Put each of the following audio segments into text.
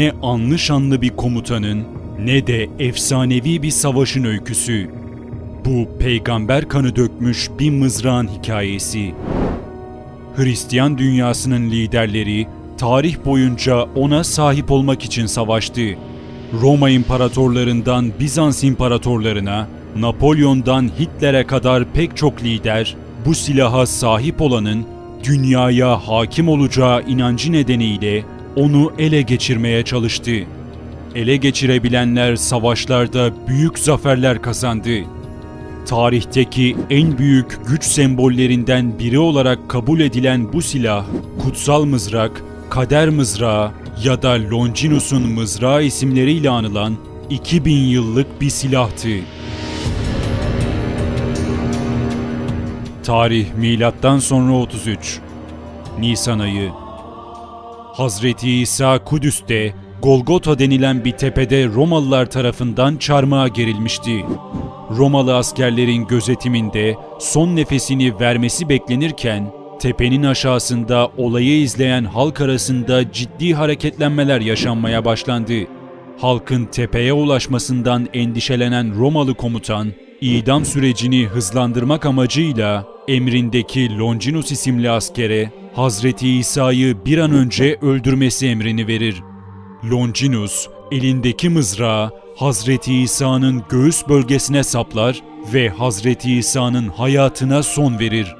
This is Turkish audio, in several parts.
ne anlı şanlı bir komutanın ne de efsanevi bir savaşın öyküsü. Bu peygamber kanı dökmüş bir mızrağın hikayesi. Hristiyan dünyasının liderleri tarih boyunca ona sahip olmak için savaştı. Roma imparatorlarından Bizans imparatorlarına, Napolyon'dan Hitler'e kadar pek çok lider bu silaha sahip olanın dünyaya hakim olacağı inancı nedeniyle onu ele geçirmeye çalıştı. Ele geçirebilenler savaşlarda büyük zaferler kazandı. Tarihteki en büyük güç sembollerinden biri olarak kabul edilen bu silah, kutsal mızrak, kader mızrağı ya da Longinus'un mızrağı isimleriyle anılan 2000 yıllık bir silahtı. Tarih milattan sonra 33. Nisan ayı. Hazreti İsa Kudüs'te Golgota denilen bir tepede Romalılar tarafından çarmıha gerilmişti. Romalı askerlerin gözetiminde son nefesini vermesi beklenirken tepenin aşağısında olayı izleyen halk arasında ciddi hareketlenmeler yaşanmaya başlandı. Halkın tepeye ulaşmasından endişelenen Romalı komutan, idam sürecini hızlandırmak amacıyla emrindeki Longinus isimli askere Hazreti İsa'yı bir an önce öldürmesi emrini verir. Longinus elindeki mızrağı Hazreti İsa'nın göğüs bölgesine saplar ve Hazreti İsa'nın hayatına son verir.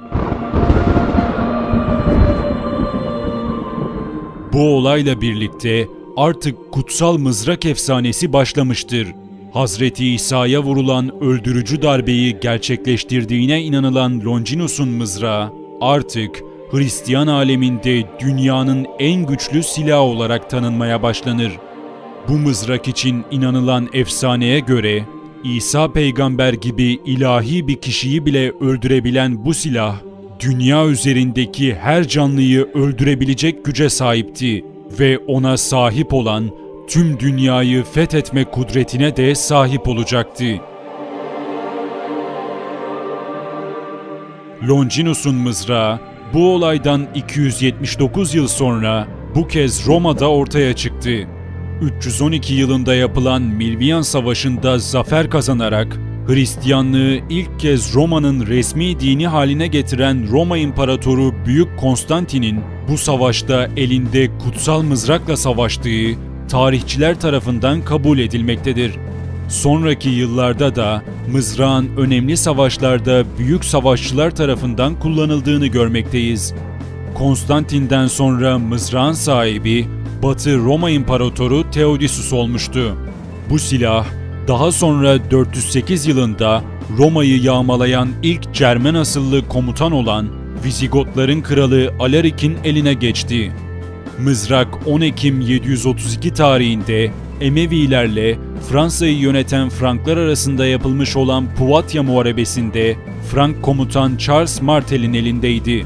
Bu olayla birlikte artık kutsal mızrak efsanesi başlamıştır. Hazreti İsa'ya vurulan öldürücü darbeyi gerçekleştirdiğine inanılan Longinus'un mızrağı artık Hristiyan aleminde dünyanın en güçlü silahı olarak tanınmaya başlanır. Bu mızrak için inanılan efsaneye göre İsa peygamber gibi ilahi bir kişiyi bile öldürebilen bu silah dünya üzerindeki her canlıyı öldürebilecek güce sahipti ve ona sahip olan tüm dünyayı fethetme kudretine de sahip olacaktı. Longinus'un mızrağı bu olaydan 279 yıl sonra bu kez Roma'da ortaya çıktı. 312 yılında yapılan Milvian Savaşı'nda zafer kazanarak Hristiyanlığı ilk kez Roma'nın resmi dini haline getiren Roma İmparatoru Büyük Konstantin'in bu savaşta elinde kutsal mızrakla savaştığı tarihçiler tarafından kabul edilmektedir. Sonraki yıllarda da mızrağın önemli savaşlarda büyük savaşçılar tarafından kullanıldığını görmekteyiz. Konstantin'den sonra mızrağın sahibi Batı Roma İmparatoru Theodosius olmuştu. Bu silah daha sonra 408 yılında Roma'yı yağmalayan ilk Cermen asıllı komutan olan Vizigotların kralı Alaric'in eline geçti. Mızrak 10 Ekim 732 tarihinde Emevilerle Fransa'yı yöneten Franklar arasında yapılmış olan Puvatya Muharebesi'nde Frank komutan Charles Martel'in elindeydi.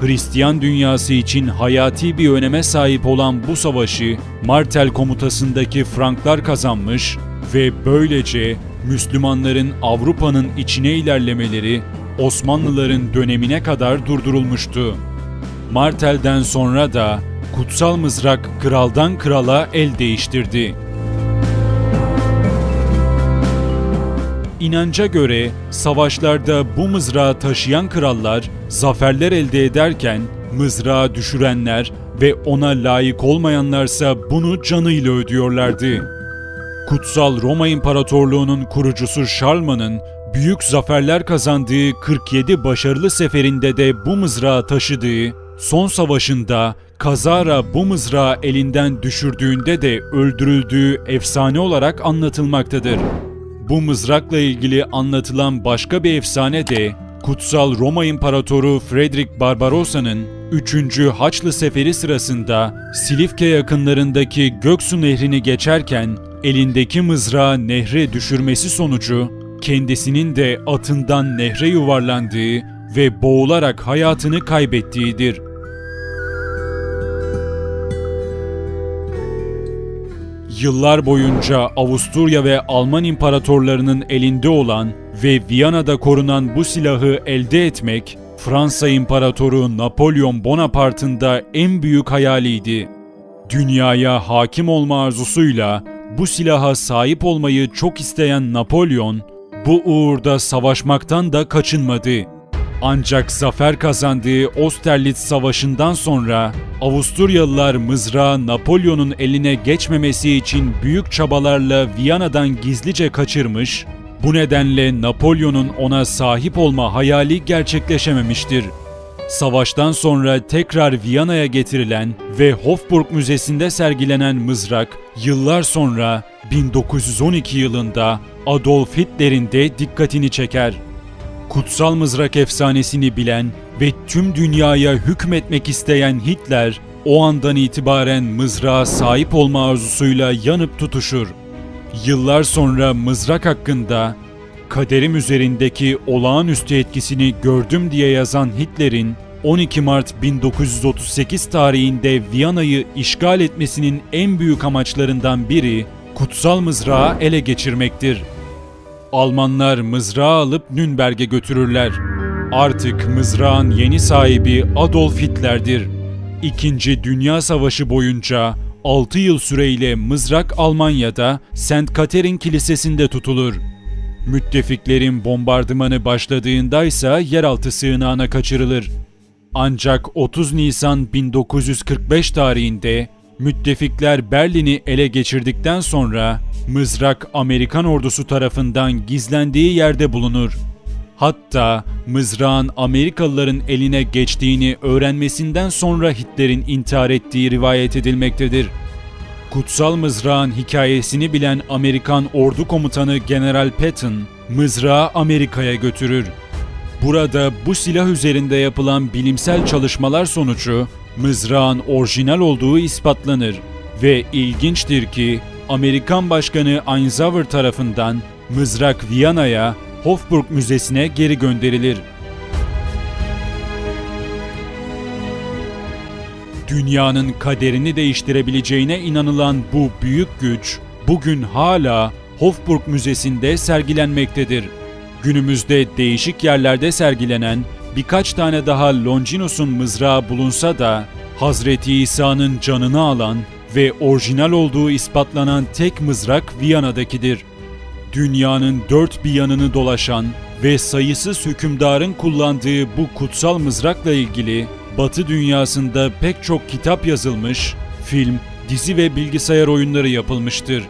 Hristiyan dünyası için hayati bir öneme sahip olan bu savaşı Martel komutasındaki Franklar kazanmış ve böylece Müslümanların Avrupa'nın içine ilerlemeleri Osmanlıların dönemine kadar durdurulmuştu. Martel'den sonra da kutsal mızrak kraldan krala el değiştirdi. İnanca göre savaşlarda bu mızrağı taşıyan krallar zaferler elde ederken mızrağı düşürenler ve ona layık olmayanlarsa bunu canıyla ödüyorlardı. Kutsal Roma İmparatorluğu'nun kurucusu Şarlman'ın büyük zaferler kazandığı 47 başarılı seferinde de bu mızrağı taşıdığı, son savaşında kazara bu mızrağı elinden düşürdüğünde de öldürüldüğü efsane olarak anlatılmaktadır. Bu mızrakla ilgili anlatılan başka bir efsane de Kutsal Roma İmparatoru Frederick Barbarossa'nın 3. Haçlı Seferi sırasında Silifke yakınlarındaki Göksu Nehri'ni geçerken elindeki mızrağı nehre düşürmesi sonucu kendisinin de atından nehre yuvarlandığı ve boğularak hayatını kaybettiğidir. Yıllar boyunca Avusturya ve Alman imparatorlarının elinde olan ve Viyana'da korunan bu silahı elde etmek Fransa İmparatoru Napolyon Bonaparte'ın da en büyük hayaliydi. Dünyaya hakim olma arzusuyla bu silaha sahip olmayı çok isteyen Napolyon, bu uğurda savaşmaktan da kaçınmadı. Ancak zafer kazandığı Austerlitz Savaşı'ndan sonra Avusturyalılar mızrağı Napolyon'un eline geçmemesi için büyük çabalarla Viyana'dan gizlice kaçırmış, bu nedenle Napolyon'un ona sahip olma hayali gerçekleşememiştir. Savaştan sonra tekrar Viyana'ya getirilen ve Hofburg Müzesi'nde sergilenen mızrak yıllar sonra 1912 yılında Adolf Hitler'in de dikkatini çeker. Kutsal mızrak efsanesini bilen ve tüm dünyaya hükmetmek isteyen Hitler o andan itibaren mızrağa sahip olma arzusuyla yanıp tutuşur. Yıllar sonra mızrak hakkında kaderim üzerindeki olağanüstü etkisini gördüm diye yazan Hitler'in 12 Mart 1938 tarihinde Viyana'yı işgal etmesinin en büyük amaçlarından biri kutsal mızrağı ele geçirmektir. Almanlar mızrağı alıp Nürnberg'e götürürler. Artık mızrağın yeni sahibi Adolf Hitler'dir. İkinci Dünya Savaşı boyunca 6 yıl süreyle mızrak Almanya'da St. Katerin Kilisesi'nde tutulur. Müttefiklerin bombardımanı başladığında ise yeraltı sığınağına kaçırılır. Ancak 30 Nisan 1945 tarihinde müttefikler Berlin'i ele geçirdikten sonra mızrak Amerikan ordusu tarafından gizlendiği yerde bulunur. Hatta mızrağın Amerikalıların eline geçtiğini öğrenmesinden sonra Hitler'in intihar ettiği rivayet edilmektedir. Kutsal mızrağın hikayesini bilen Amerikan ordu komutanı General Patton, mızrağı Amerika'ya götürür. Burada bu silah üzerinde yapılan bilimsel çalışmalar sonucu mızrağın orijinal olduğu ispatlanır ve ilginçtir ki Amerikan Başkanı Eisenhower tarafından mızrak Viyana'ya Hofburg Müzesi'ne geri gönderilir. Dünyanın kaderini değiştirebileceğine inanılan bu büyük güç bugün hala Hofburg Müzesi'nde sergilenmektedir. Günümüzde değişik yerlerde sergilenen birkaç tane daha Longinus'un mızrağı bulunsa da Hazreti İsa'nın canını alan ve orijinal olduğu ispatlanan tek mızrak Viyana'dakidir. Dünyanın dört bir yanını dolaşan ve sayısız hükümdarın kullandığı bu kutsal mızrakla ilgili Batı dünyasında pek çok kitap yazılmış, film, dizi ve bilgisayar oyunları yapılmıştır.